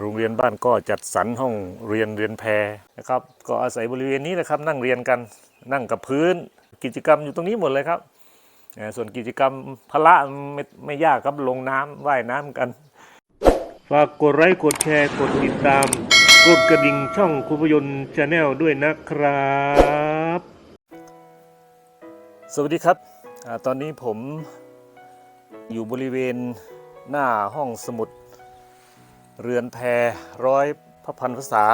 โรงเรียนบ้านก็จัดสรรห้องเรียนเรียนแพรนะครับ ก็อาศัยบริเวณนี้นะครับ นั่งเรียนกันนั่งกับพื้น กิจกรรมอยู่ตรงนี้หมดเลยครับเอ่อส่วนกิจกรรมพละไม่ไม่ยากครับลงน้ำว่ายน้ำกัน ฝากกดไลค์กดแชร์กดติดตามกดกระดิ่งช่องครูพยนต์ชาแนลด้วยนะครับ สวัสดีครับอาตอนนี้ผมอยู่บริเวณหน้าห้องสมุด เรือนแพร้อยพระพันภาษา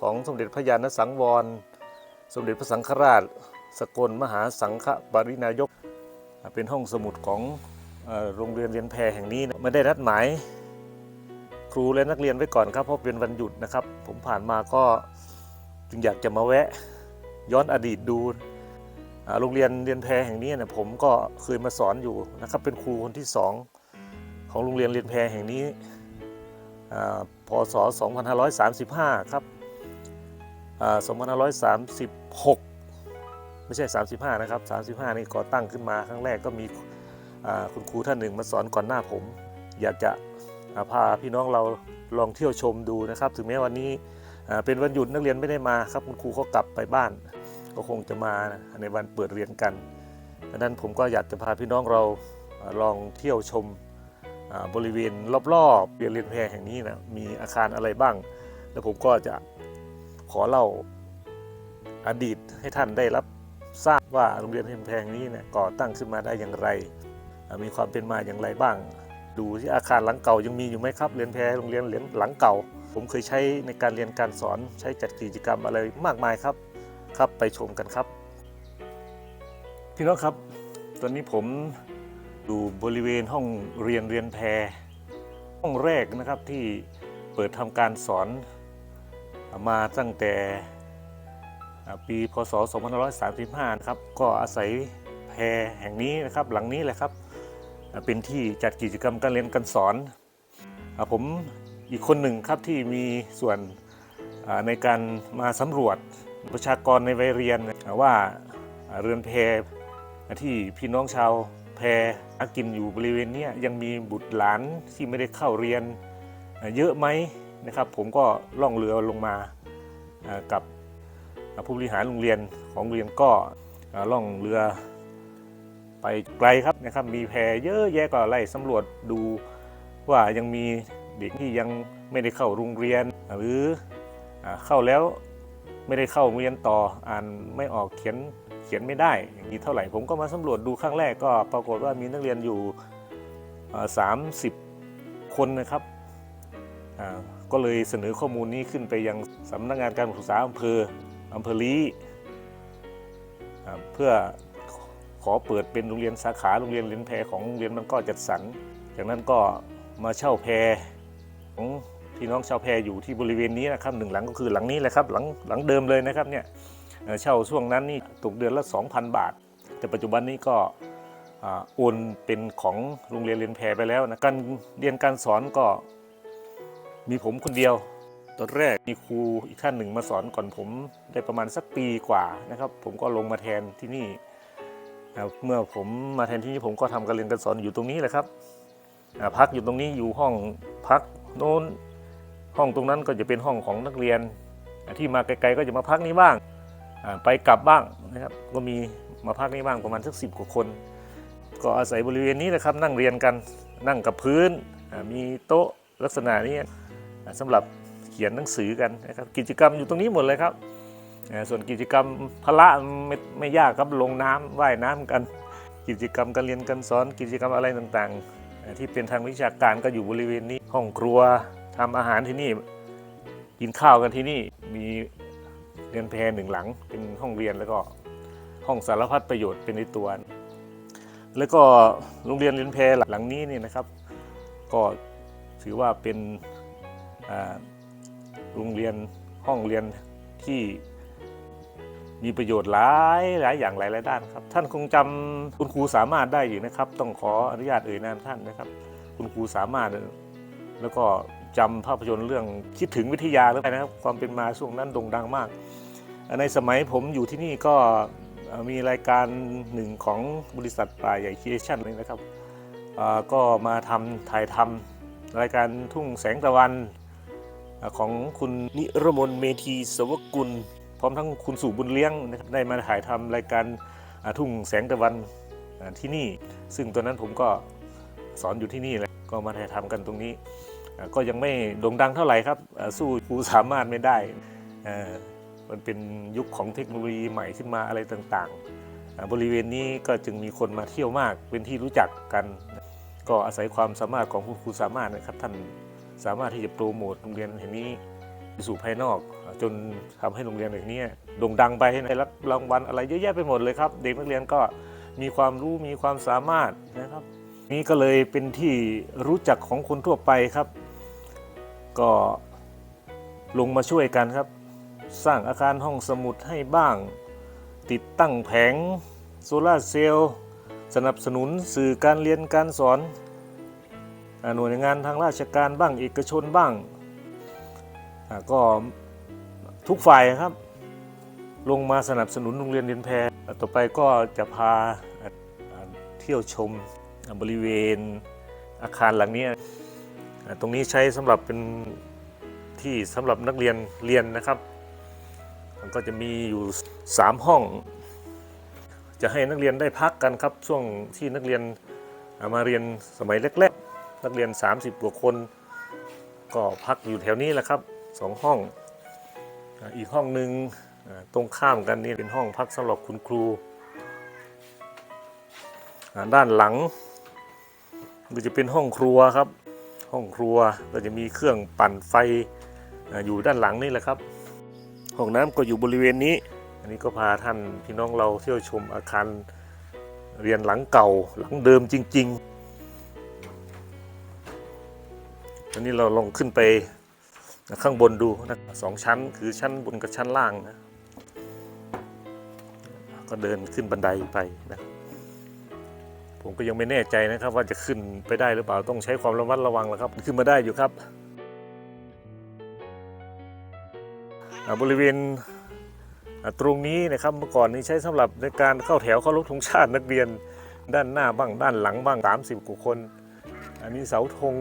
ของสมเด็จพระยาณสังวร สมเด็จพระสังฆราช สกลมหาสังฆปรินายก เป็นห้องสมุดของโรงเรียนเรียนแพรแห่งนี้นะไม่ได้นัดหมายครูและนักเรียนไว้ก่อนครับเพราะเป็นวันหยุดนะครับ ผมผ่านมาก็จึงอยากจะมาแวะย้อนอดีตดูโรงเรียนเรียนแพรแห่งนี้เนี่ยผมก็เคยมาสอนอยู่นะครับเป็นครูคนที่สองของโรงเรียนเรียนแพรแห่งนี้ พศ 2535 ครับอ่า2536 ไม่ใช่ 35 นะครับ 35 นี่ก่อตั้งขึ้นมาครั้งแรกก็มีคุณครูท่านหนึ่งมาสอนก่อนหน้าผม อยากจะาพาพี่น้องเราลองเที่ยวชมดูนะครับ ถึงแม้วันนี้เป็นวันหยุดนักเรียนไม่ได้มาครับ คุณครูเขากลับไปบ้าน ก็คงจะมาในวันเปิดเรียนกันดังนั้นผมก็อยากจะพาพี่น้องเราลองเที่ยวชม บริเวณรอบๆเรียนเรียนแพรแห่งนี้นะมีอาคารอะไรบ้าง แล้วผมก็จะขอเล่าอดีตให้ท่านได้รับทราบว่าโรงเรียนเรียนแพรแห่งนี้เนี่ยก่อตั้งขึ้นมาได้อย่างไร มีความเป็นมาอย่างไรบ้าง ดูที่อาคารหลังเก่ายังมีอยู่ไหมครับเรียนแพรโรงเรียนเรียญหลังเก่า ผมเคยใช้ในการเรียนการสอนใช้จัดกิจกรรมอะไรมากมายครับครับไปชมกันครับ พี่น้องครับ ตอนนี้ผม อยู่บริเวณห้องเรียนเรียนแพรห้องแรกนะครับที่เปิดทำการสอนมาตั้งแต่ปีพศ 2535 นะครับ ก็อาศัยแพรแห่งนี้นะครับ หลังนี้แหละครับ เป็นที่จัดกิจกรรมการเรียนการสอน ผมอีกคนหนึ่งครับที่มีส่วนในการมาสำรวจประชากรในวัยเรียนว่าอ่าเรือนแพที่พี่น้องชาว แพอากินอยู่บริเวณนี้ยังมีบุตรหลานที่ไม่ได้เข้าเรียนเยอะไหมนะครับ ผมก็ล่องเรือลงมากับผู้บริหารโรงเรียนของเรียนก็ล่องเรือไปไกลครับนะครับ มีแพเยอะแยะก็ไล่สำรวจดูว่ายังมีเด็กที่ยังไม่ได้เข้าโรงเรียน หรือเข้าแล้วไม่ได้เข้าโรงเรียนต่ออ่านไม่ออกเขียน เขียนไม่ได้อย่างนี้เท่าไหร่ผมก็มาสำรวจดูครั้งแรกก็ปรากฏว่ามีนักเรียนอยู่สามสิบคนนะครับก็เลยเสนอข้อมูลนี้ขึ้นไปยังสำนักงานการศึกษาอำเภออำเภอลีอเพื่อขอเปิดเป็นโรงเรียนสาขาโรงเรียนเรียนแพรของโรงเรียนมันก็จัดสรรจากนั้นก็มาเช่าแพรของพี่น้องชาวแพรอยู่ที่บริเวณนี้นะครับหนึ่งหลังก็คือหลังนี้แหละครับหลังหลังเดิมเลยนะครับเนี่ย เช่าช่วงนั้นนี่ตกเดือนละ 2,000 บาท แต่ปัจจุบันนี้ก็โอนเป็นของโรงเรียนเรียนแพรไปแล้วนะการเรียนการสอนก็มีผมคนเดียว ตอนแรกมีครูอีกท่านหนึ่งมาสอนก่อนผมได้ประมาณสักปีกว่านะครับ ผมก็ลงมาแทนที่นี่ เมื่อผมมาแทนที่นี่ผมก็ทำการเรียนการสอนอยู่ตรงนี้แหละครับพักอยู่ตรงนี้อยู่ห้องพักโน้นห้องตรงนั้นก็จะเป็นห้องของนักเรียน ที่มาไกลๆก็จะมาพักนี้บ้าง ไปกลับบ้างนะครับก็มีมาพักนี้บ้างประมาณสักสิบกว่าคน ก็อาศัยบริเวณนี้นะครับนั่งเรียนกันนั่งกับพื้น มีโต๊ะลักษณะนี้อ่าสำหรับเขียนหนังสือกันนะครับกิจกรรมอยู่ตรงนี้หมดเลยครับ ส่วนกิจกรรมพละไม่ไม่ยากครับลงน้ำว่ายน้ำกัน กิจกรรมการเรียนการสอนกิจกรรมอะไรต่างๆ ที่เป็นทางวิชาการก็อยู่บริเวณนี้ห้องครัวทำอาหารที่นี่กินข้าวกันที่นี่มี รียนแพรหนึ่งหลัง เป็นห้องเรียนแล้วก็ห้องสารพัดประโยชน์เป็นในตัว แล้วก็โรงเรียนเรียนแพรหลังนี้เนี่ยนะครับ ก็ถือว่าเป็นโรงเรียนห้องเรียนที่มีประโยชน์หลายหลายอย่างหลายหลายด้านครับ ท่านคงจำคุณครูสามารถได้อยู่นะครับ ต้องขออนุญาตเอ่ยนามท่านนะครับ คุณครูสามารถ แล้วก็จำภาพยนตร์เรื่องคิดถึงวิทยาหรือไรนะครับ ความเป็นมาช่วงนั้นโด่งดังมาก ในสมัยผมอยู่ที่นี่ก็มีรายการหนึ่งของบริษัทป่าใหญ่คีเอชั่นเลยนะครับก็มาทำถ่ายทำรายการทุ่งแสงตะวันของคุณนิรมนเมธีสวกุล พร้อมทั้งคุณสู่บุญเลี้ยงนะครับได้มาถ่ายทำรายการทุ่งแสงตะวันที่นี่ ซึ่งตอนนั้นผมก็สอนอยู่ที่นี่แหละก็มาถ่ายทำกันตรงนี้ ก็ยังไม่โด่งดังเท่าไหร่ครับสู้ครูสามารถไม่ได้ มันเป็นยุคของเทคโนโลยีใหม่ขึ้นมาอะไรต่างๆ บริเวณนี้ก็จึงมีคนมาเที่ยวมากเป็นที่รู้จักกัน ก็อาศัยความสามารถของคุณครูสามารถนะครับท่านสามารถที่จะโปรโมทโรงเรียนแห่งนี้สู่ภายนอก จนทำให้โรงเรียนแห่งนี้โด่งดังไปได้รับรางวัลอะไรเยอะแยะไปหมดเลยครับ เด็กนักเรียนก็มีความรู้มีความสามารถนะครับ นี่ก็เลยเป็นที่รู้จักของคนทั่วไปครับ ก็ลงมาช่วยกันครับ สร้างอาคารห้องสมุดให้บ้าง ติดตั้งแผงโซลาเซลล์สนับสนุนสื่อการเรียนการสอนอหน่วยงานทางราชการบ้างเอกชนบ้าง ก็ทุกฝ่ายครับ ลงมาสนับสนุนโรงเรียนเรียนแพร่ต่อไปก็จะพาเที่ยวชมบริเวณอาคารหลังนี้ ตรงนี้ใช้สำหรับเป็นที่สำหรับนักเรียนเรียนนะครับ มันก็จะมีอยู่ 3 ห้อง จะให้นักเรียนได้พักกันครับ ช่วงที่นักเรียนามาเรียนสมัยแรกๆ นักเรียน 30กว่าคน ก็พักอยู่แถวนี้แหละครับสองห้อง อีกห้องหนึ่งตรงข้ามกันนี่เป็นห้องพักสำหรับคุณครู ด้านหลังก็จะเป็นห้องครัวครับ ห้องครัวก็จะมีเครื่องปั่นไฟอยู่ด้านหลังนี่แหละครับ ห้องน้ำก็อยู่บริเวณนี้ อันนี้ก็พาท่านพี่น้องเราเที่ยวชมอาคารเรียนหลังเก่าหลังเดิมจริง ๆ อันนี้เราลองขึ้นไปข้างบนดูนะสองชั้นคือชั้นบนกับชั้นล่างนะก็เดินขึ้นบันไดไปนะผมก็ยังไม่แน่ใจนะครับว่าจะขึ้นไปได้หรือเปล่าต้องใช้ความระมัดระวังแล้วครับ ขึ้นมาได้อยู่ครับ บริเวณตรงนี้นะครับเมื่อก่อนนี้ใช้สำหรับในการเข้าแถวเข้ารพธงชาตินักเรียนด้านหน้าบ้างด้านหลังบ้าง 30กว่าคน อันนี้เสาธง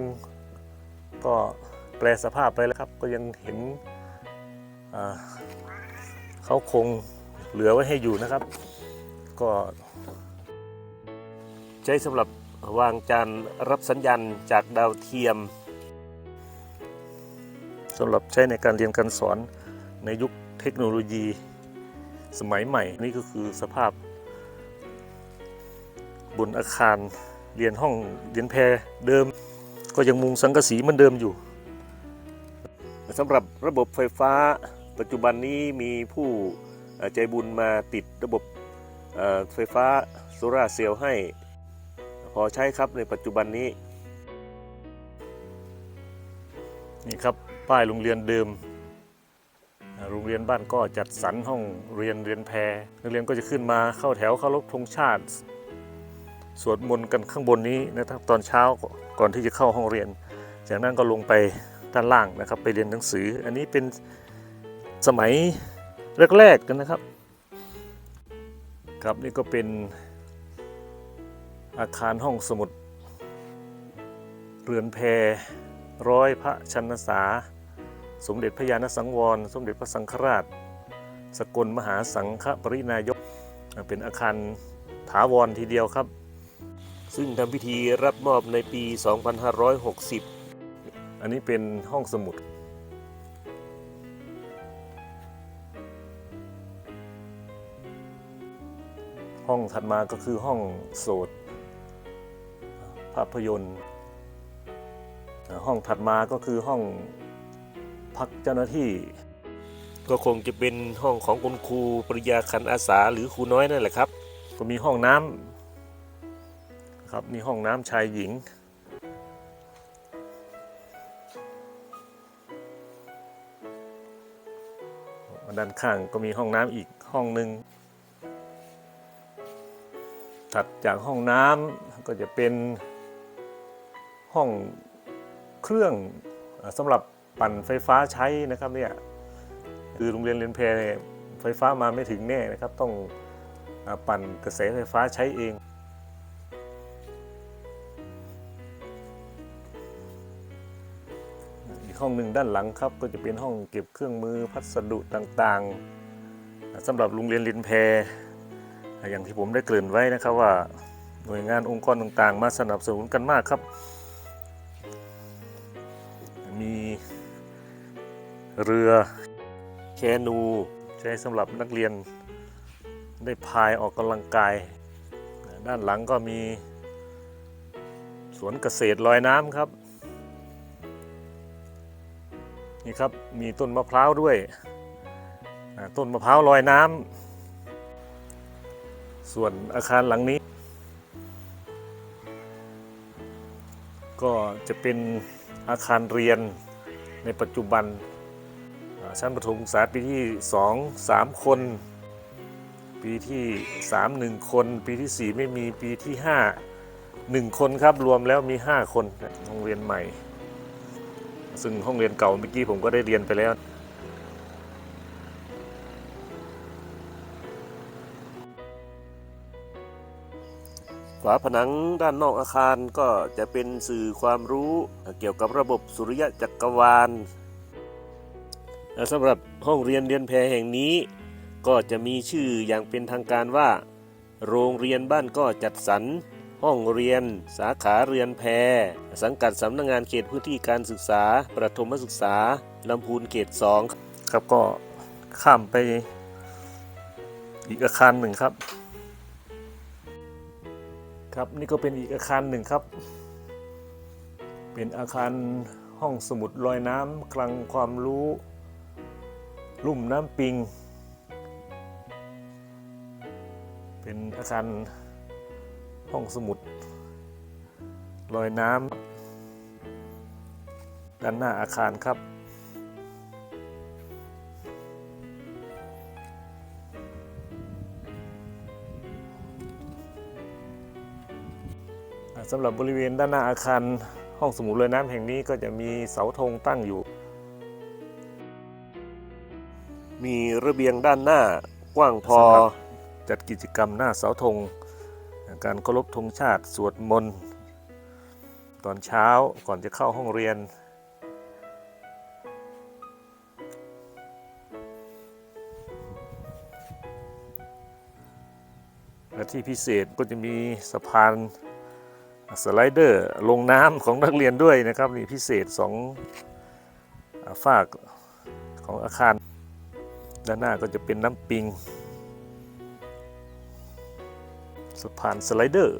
ก็แปลสภาพไปแล้วครับ ก็ยังเห็นเขาคงเหลือไว้ให้อยู่นะครับ ก็ใช้สำหรับวางจานรับสัญญาณจากดาวเทียมสำหรับใช้ในการเรียนการสอน ในยุคเทคโนโลยีสมัยใหม่ นี่ก็คือสภาพ บนอาคารเรียนห้องเรียนแพรเดิม ก็ยังมุงสังกะสีเหมือนเดิมอยู่สำหรับระบบไฟฟ้า ปัจจุบันนี้มีผู้ใจบุญมาติดระบบไฟฟ้าโซลาเซลล์ให้ พอใช้ครับในปัจจุบันนี้ นี่ครับ ป้ายโรงเรียนเดิม โรงเรียนบ้านก็จัดสรรห้องเรียนเรียนแพรนักเรียนก็จะขึ้นมาเข้าแถวเคารพธงชาติ สวดมนต์กันข้างบนนี้นะครับตอนเช้าก่อนที่จะเข้าห้องเรียน จากนั้นก็ลงไปด้านล่างนะครับไปเรียนหนังสือ อันนี้เป็นสมัยแรกๆกันนะครับ ครับนี่ก็เป็นอาคารห้องสมุด เรือนแพรร้อยพระชนษา สมเด็จพระยาณสังวร สมเด็จพระสังฆราช สกลมหาสังฆปรินายก เป็นอาคารถาวรทีเดียวครับ ซึ่งทำพิธีรับมอบในปี 2560 อันนี้เป็นห้องสมุด ห้องถัดมาก็คือห้องโสดภาพยนตร์ ห้องถัดมาก็คือห้อง พักเจ้าหน้าที่ ก็คงจะเป็นห้องของคุณครูปริยาคันอาสาหรือครูน้อยนั่นแหละครับ ก็มีห้องน้ำครับนี่ห้องน้ำชายหญิงด้านข้างก็มีห้องน้ำอีกห้องหนึ่งถัดจากห้องน้ำก็จะเป็นห้องเครื่องอ่าสำหรับ ปั่นไฟฟ้าใช้นะครับเนี่ยคือโรงเรียนเรียนแพร่ไฟฟ้ามาไม่ถึงแน่นะครับ ต้องปั่นกระแสไฟฟ้าใช้เองอีกห้องหนึ่งด้านหลังครับก็จะเป็นห้องเก็บเครื่องมือพัสดุต่างๆสำหรับโรงเรียนลินแพรอย่างที่ผมได้เกริ่นไว้นะครับว่าหน่วยงานองค์กรต่างๆ มาสนับสนุนกันมากครับ เรือแคนูใช้สำหรับนักเรียนได้พายออกกำลังกาย ด้านหลังก็มีสวนเกษตรลอยน้ำครับ นี่ครับมีต้นมะพร้าวด้วยต้นมะพร้าวลอยน้ำส่วนอาคารหลังนี้ ก็จะเป็นอาคารเรียนในปัจจุบัน ชั้นประถมศึกษาปีที่ 2 3 คน ปีที่ 3 1 คน ปีที่ 4 ไม่มีปีที่ 5 1 คนครับรวมแล้วมี 5 คนโรงเรียนใหม่ ซึ่งห้องเรียนเก่าเมื่อกี้ผมก็ได้เรียนไปแล้วฝาผนังด้านนอกอาคารก็จะเป็นสื่อความรู้เกี่ยวกับระบบสุริยะจักรวาล สำหรับห้องเรียนเรียนแพแห่งนี้ ก็จะมีชื่ออย่างเป็นทางการว่า โรงเรียนบ้านก็จัดสรรห้องเรียน สาขาเรียนแพสังกัดสำนักงงานเขตพื้นที่การศึกษา ประถมศึกษาลำพูนเขต2ครับก็ข้ามไปอีกอาคารหนึ่งครับ ครับนี่ก็เป็นอีกอาคารหนึ่งครับ เป็นอาคารห้องสมุดลอยน้ำคลังความรู้ ลุ่มน้ำปิง เป็นอาคารห้องสมุดลอยน้ำด้านหน้าอาคารครับ สำหรับบริเวณด้านหน้าอาคารห้องสมุดลอยน้ำแห่งนี้ก็จะมีเสาธงตั้งอยู่ มีระเบียงด้านหน้ากว้างพอ จัดกิจกรรมหน้าเสาธง การเคารพธงชาติสวดมนต์ ตอนเช้าก่อนจะเข้าห้องเรียน และที่พิเศษก็จะมีสะพานสไลเดอร์ลงน้ำของนักเรียนด้วยนะครับ นี่พิเศษสองฝากของอาคาร ด้านหน้าก็จะเป็นน้ำปิงสะพานสไลเดอร์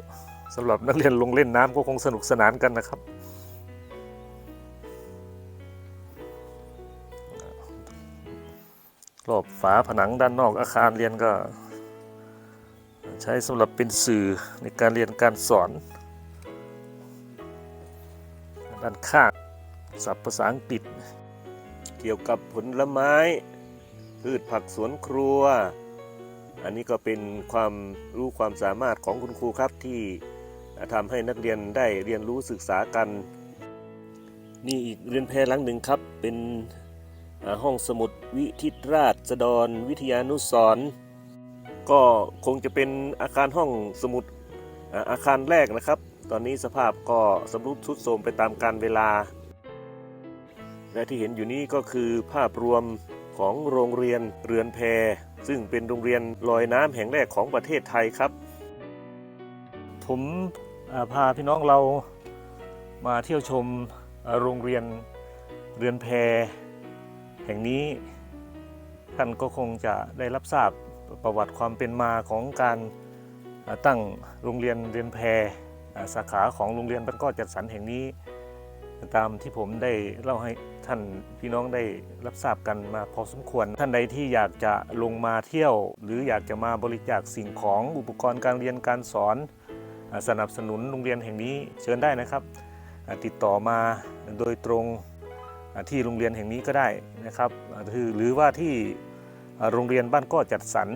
สำหรับนักเรียนลงเล่นน้ำก็คงสนุกสนานกันนะครับ รอบฝาผนังด้านนอกอาคารเรียนก็ ใช้สำหรับเป็นสื่อในการเรียนการสอน ด้านข้างศัพท์ภาษาอังกฤษ เกี่ยวกับผลไม้ พืชผักสวนครัว อันนี้ก็เป็นความรู้ความสามารถของคุณครูครับที่ทำให้นักเรียนได้เรียนรู้ศึกษากัน นี่อีกเรียนแพรหลังหนึ่งครับ เป็นห้องสมุดวิทิตราชดรวิทยานุสร์ก็คงจะเป็นอาคารห้องสมุดอาอาคารแรกนะครับ ตอนนี้สภาพก็สำรุดทรุดโทรมไปตามกาลเวลา และที่เห็นอยู่นี้ก็คือภาพรวม ของโรงเรียนเรือนแพ ซึ่งเป็นโรงเรียนลอยน้ำแห่งแรกของประเทศไทยครับ ผมพาพี่น้องเรามาเที่ยวชมโรงเรียนเรือนแพ แห่งนี้ท่านก็คงจะได้รับทราบประวัติความเป็นมาของการตั้งโรงเรียนเรือนแพสาขาของโรงเรียนบ้านก็จัดสรรแห่งนี้ ตามที่ผมได้เล่าให้ ท่านพี่น้องได้รับทราบกันมาพอสมควร ท่านใดที่อยากจะลงมาเที่ยว หรืออยากจะมาบริจาคสิ่งของอุปกรณ์การเรียนการสอน สนับสนุนโรงเรียนแห่งนี้เชิญได้นะครับ ติดต่อมาโดยตรงที่โรงเรียนแห่งนี้ก็ได้นะครับคือหรือว่าที่โรงเรียนบ้านก้อจัดสรร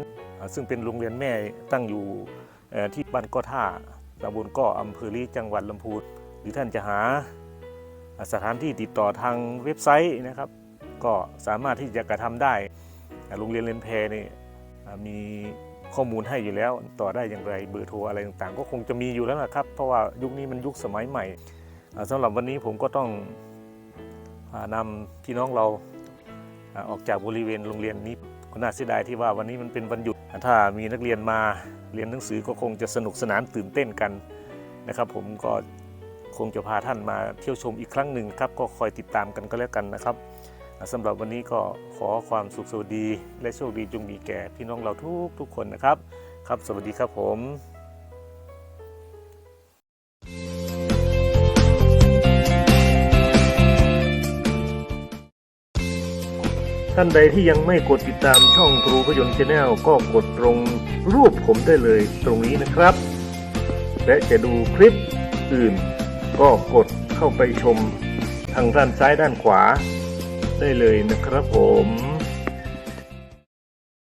ซึ่งเป็นโรงเรียนแม่ตั้งอยู่ที่บ้านก้อท่าตำบลก้ออำเภอลีจังหวัดลำพูนหรือท่านจะหา สถานที่ติดต่อทางเว็บไซต์นะครับ ก็สามารถที่จะกระทำได้โรงเรียนเรียนแพนี่มีข้อมูลให้อยู่แล้วต่อได้อย่างไรเบอร์โทรอะไรต่างๆ ก็คงจะมีอยู่แล้วนะครับ เพราะว่ายุคนี้มันยุคสมัยใหม่อ่าสำหรับวันนี้ผมก็ต้องพานำพี่น้องเราอ่าออกจากบริเวณโรงเรียนนี้ก็น่าเสียดายที่ว่าวันนี้มันเป็นวันหยุด ถ้ามีนักเรียนมาเรียนหนังสือก็คงจะสนุกสนานตื่นเต้นกันนะครับ ผมก็ คงจะพาท่านมาเที่ยวชมอีกครั้งหนึ่งครับก็คอยติดตามกันก็แล้วกันนะครับสำหรับวันนี้ก็ขอความสุขสวัสดี และโชคดีจงมีแก่พี่น้องเราทุกทุกคนนะครับ ครับ สวัสดีครับผมท่านใดที่ยังไม่กดติดตามช่องครูพยนต์ชาแนลก็กดตรงรูปผมได้เลยตรงนี้นะครับ และจะดูคลิปอื่น ก็กดเข้าไปชมทางด้านซ้ายด้านขวาได้เลยนะครับผม